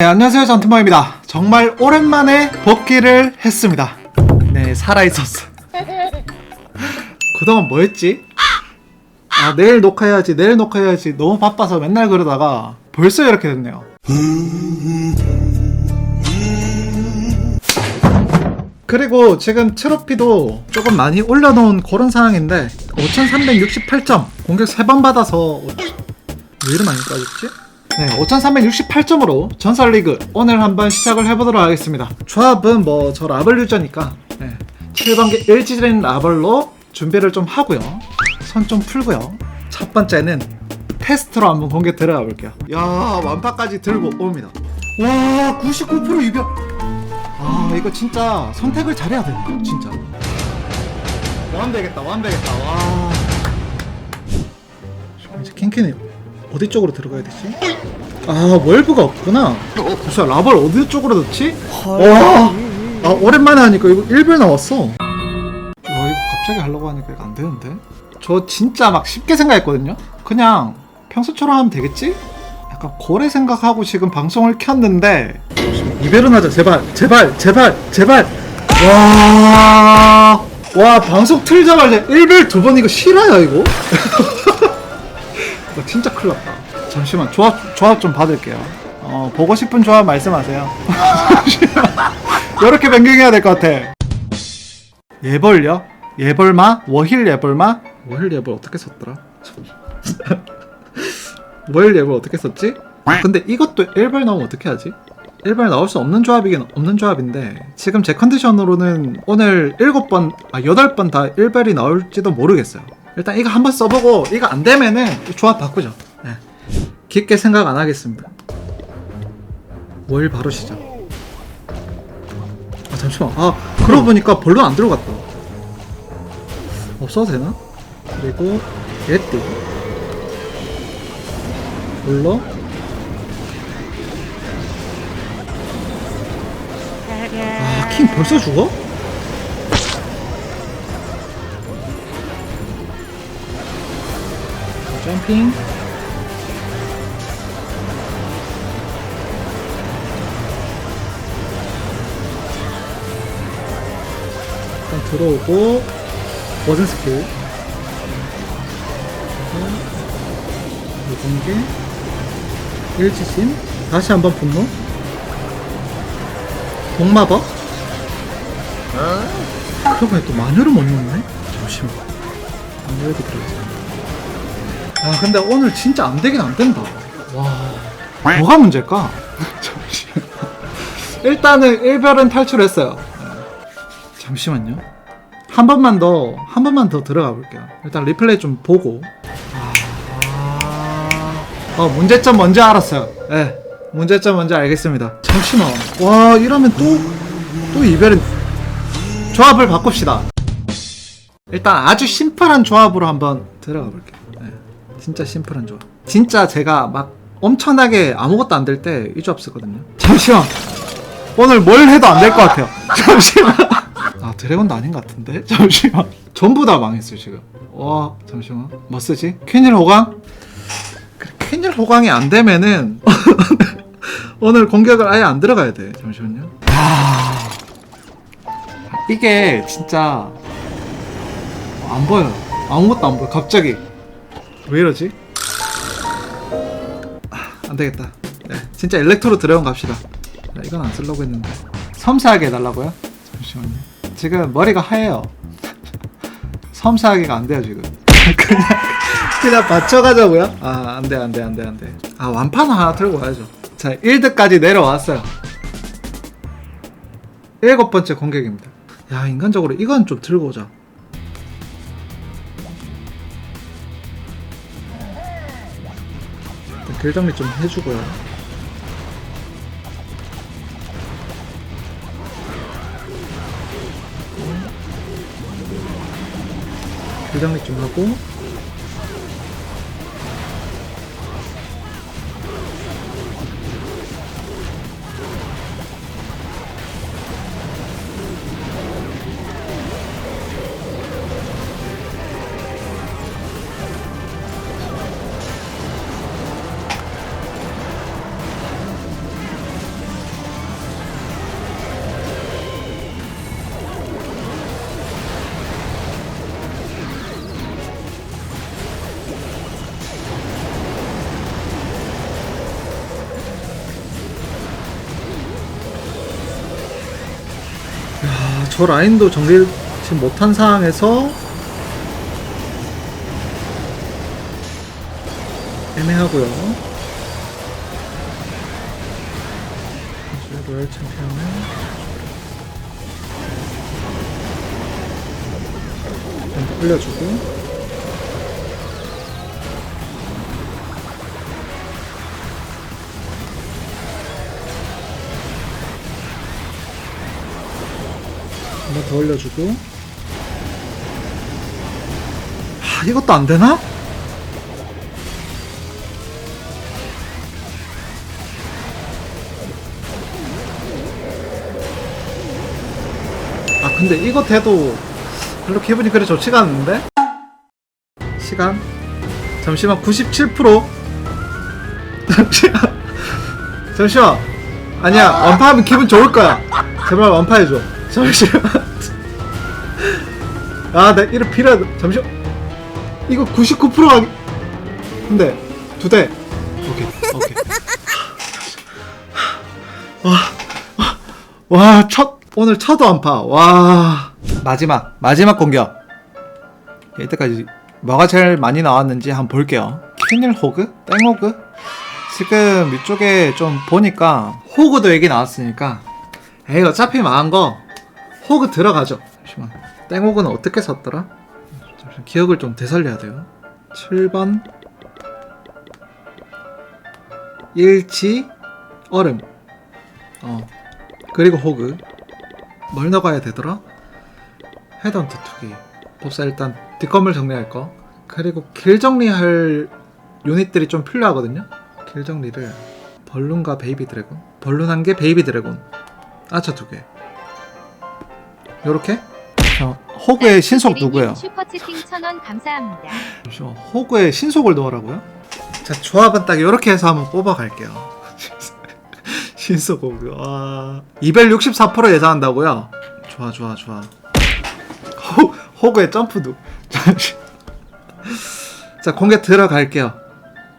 네, 안녕하세요. 전투마입니다. 정말 오랜만에 복귀를 했습니다. 네 살아있었어. 그동안 뭐했지? 아 내일 녹화해야지 내일 녹화해야지. 너무 바빠서 맨날 그러다가 벌써 이렇게 됐네요. 그리고 지금 트로피도 조금 많이 올려놓은 그런 상황인데 5368점 공격 3번 받아서 왜 이리 많이 빠졌지? 네, 5368점으로 전설리그 오늘 한번 시작을 해보도록 하겠습니다. 조합은 뭐 저 라벌 유저니까 네, 7번계 일지된 라벌로 준비를 좀 하고요. 손좀 풀고요. 첫 번째는 테스트로 한번 공개 들어가 볼게요. 야 완파까지 들고 옵니다. 와 99% 이변. 아 이거 진짜 선택을 잘해야 돼. 진짜. 완되겠다 완되겠다 와. 이제 캔캔이 어디 쪽으로 들어가야 되지? 아 월브가 없구나. 잠시만 라벌 어디 쪽으로 넣지? 와, 아 오랜만에 하니까 이거 1별 나왔어. 와 이거 갑자기 하려고 하니까 이거 안 되는데? 저 진짜 막 쉽게 생각했거든요? 그냥 평소처럼 하면 되겠지? 약간 고래 생각하고 지금 방송을 켰는데. 이별은 하자. 제발 제발 제발 제발! 와, 와 방송 틀자마자 1별 두 번 이거 실화야 이거? 진짜 큰일 났다. 잠시만 조합 조합 좀 받을게요. 어 보고 싶은 조합 말씀하세요. 이렇게 변경해야 될 것 같아. 예벌요? 예벌마? 워힐 예벌마? 워힐 예벌 어떻게 썼더라? 워힐 예벌 어떻게 썼지? 근데 이것도 1벌 나오면 어떻게 하지? 1벌 나올 수 없는 조합이긴 없는 조합인데 지금 제 컨디션으로는 오늘 7번, 아 8번 다 1벌이 나올지도 모르겠어요. 일단 이거 한번 써보고 이거 안 되면은 조합 바꾸죠. 네. 깊게 생각 안 하겠습니다. 월 바로 시작. 아 잠시만. 아 그러고 보니까 별로 안 들어갔다. 없어도 되나? 그리고 예띠. 불러. 아킹 벌써 죽어? 점핑. 일단 들어오고 버전 스킬. 이공개 일치심. 다시 한번 분노. 동마법. 그러고 보니 또 마녀를 못 넣네? 잠시만. 마녀에도 들어있어 아 근데 오늘 진짜 안 되긴 안 된다. 와 뭐가 문제일까? 잠시만. 일단은 1별은 탈출했어요. 네. 잠시만요. 한 번만 더, 한 번만 더 들어가 볼게요. 일단 리플레이 좀 보고. 아, 어, 문제점 뭔지 알았어요. 예. 네, 문제점 뭔지 알겠습니다. 잠시만. 와, 이러면 또, 또 이별은. 조합을 바꿉시다. 일단 아주 심플한 조합으로 한번 들어가 볼게요. 네. 진짜 심플한 조합. 진짜 제가 막 엄청나게 아무것도 안 될 때 이 조합 쓰거든요. 잠시만. 오늘 뭘 해도 안 될 것 같아요. 잠시만. 아 드래곤도 아닌 것 같은데. 잠시만. 전부 다 망했어요 지금. 와 잠시만. 뭐 쓰지? 퀸일 호강? 퀸일 호강이 안 되면은 오늘 공격을 아예 안 들어가야 돼. 잠시만요. 아 이게 진짜 안 보여. 아무것도 안 보여. 갑자기. 왜 이러지? 아, 안 되겠다. 네, 진짜 엘렉트로 드래곤 갑시다. 네, 이건 안 쓰려고 했는데. 섬세하게 해달라고요? 잠시만요. 지금 머리가 하얘요. 섬세하게가 안 돼요, 지금. 그냥, 그냥 맞춰가자고요? 아, 안 돼, 안 돼, 안 돼, 안 돼. 아, 완판 하나 들고 가야죠. 자, 1득까지 내려왔어요. 일곱 번째 공격입니다. 야, 인간적으로 이건 좀 들고 오자. 길 정리 좀 해주고요. 길 정리 좀 하고 저 라인도 정리 지금 못한 상황에서 애매하고요. 로얄 챔피언을 좀 올려주고 한번 더 올려주고. 하, 이것도 안 되나? 아 근데 이거 돼도 별로 기분이 그리 좋지가 않은데? 시간? 잠시만 97% 잠시만. 잠시만. 아니야 완파하면 기분 좋을 거야. 제발 완파해줘 잠시만. 아나 이거 필요하다 잠시만. 이거 99%가 근데 두대. 오케이 오케이. 와첫 오늘 첫 완파. 와. 마지막 마지막 공격. 이때까지 뭐가 제일 많이 나왔는지 한번 볼게요. 키닐 호그? 땡 호그? 지금 이쪽에 좀 보니까 호그도 얘기 나왔으니까. 에이 어차피 망한 거 호그 들어가죠. 잠시만. 땡호그는 어떻게 샀더라? 잠시만 기억을 좀 되살려야 돼요. 7번. 일치. 얼음. 어. 그리고 호그. 뭘 넣어야 되더라? 헤드헌터 투기. 법사 일단 뒷건물 정리할 거. 그리고 길 정리할 유닛들이 좀 필요하거든요. 길 정리를. 벌룬과 베이비 드래곤. 벌룬 한 개 베이비 드래곤. 아차 두개 요렇게? 자, 호그의 신속 누구예요? 슈퍼채팅 천원 감사합니다. 잠시만 호그의 신속을 넣으라고요? 자 조합은 딱 이렇게 해서 한번 뽑아갈게요. 신속 호그 와264% 예상한다고요? 좋아 좋아 좋아. 호, 호그의 점프도. 자 공격 들어갈게요.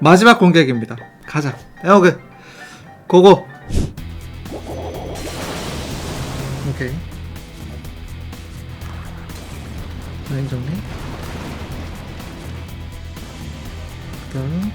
마지막 공격입니다. 가자. 에어그 고고. 오케이 라인 정리. 그 다음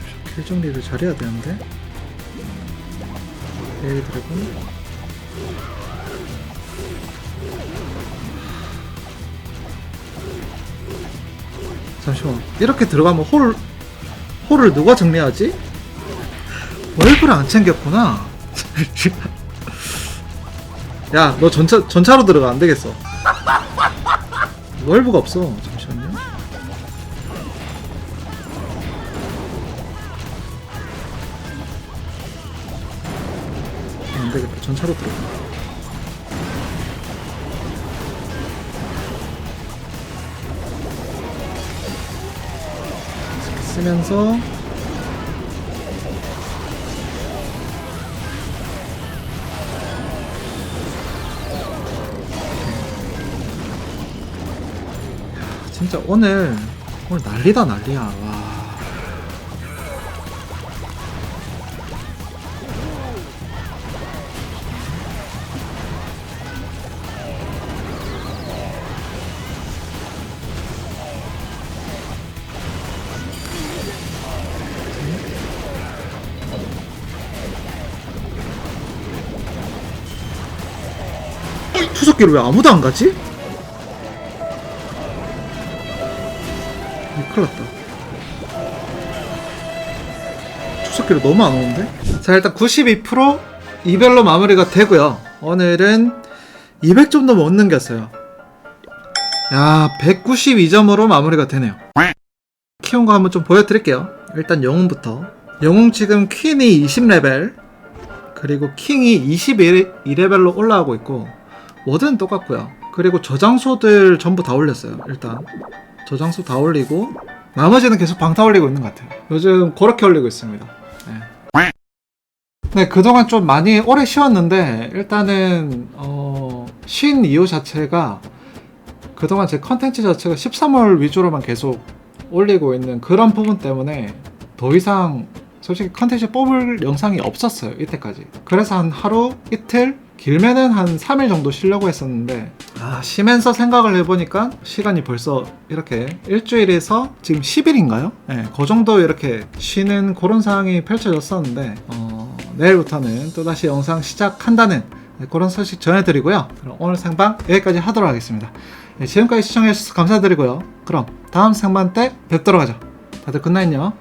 잠시 킬 정리를 잘해야 되는데. 에이 드래곤. 잠시만. 이렇게 들어가면 홀 홀을 누가 정리하지? 월브를 안 챙겼구나. 야 너 전차 전차로 들어가. 안 되겠어 월브가 없어 잠시만요 안 되겠다. 전차로 들어가. 쓰면서 진짜 오늘 오늘 난리다 난리야 와. 투석기를 왜 아무도 안 가지? 투석기를 너무 안 오는데? 자, 일단 92% 이별로 마무리가 되고요. 오늘은 200점도 못 넘겼어요. 야, 192점으로 마무리가 되네요. 키운 거 한번 좀 보여드릴게요. 일단 영웅부터. 영웅 지금 퀸이 20레벨, 그리고 킹이 21레벨로 올라가고 있고, 워드는 똑같고요. 그리고 저장소들 전부 다 올렸어요. 일단 저장소 다 올리고 나머지는 계속 방타 올리고 있는 것 같아요. 요즘 그렇게 올리고 있습니다. 네. 그동안 좀 많이 오래 쉬었는데 일단은 어, 쉰 이유 자체가 그동안 제 컨텐츠 자체가 13월 위주로만 계속 올리고 있는 그런 부분 때문에 더 이상 솔직히 컨텐츠 뽑을 영상이 없었어요 이때까지 그래서 한 하루 이틀 길면은 한 3일 정도 쉬려고 했었는데 아 쉬면서 생각을 해보니까 시간이 벌써 이렇게 일주일에서 지금 10일인가요? 네, 그 정도 이렇게 쉬는 그런 상황이 펼쳐졌었는데 어, 내일부터는 또다시 영상 시작한다는 네, 그런 소식 전해드리고요. 그럼 오늘 생방 여기까지 하도록 하겠습니다. 네, 지금까지 시청해주셔서 감사드리고요. 그럼 다음 생방 때 뵙도록 하죠. 다들 굿나잇요.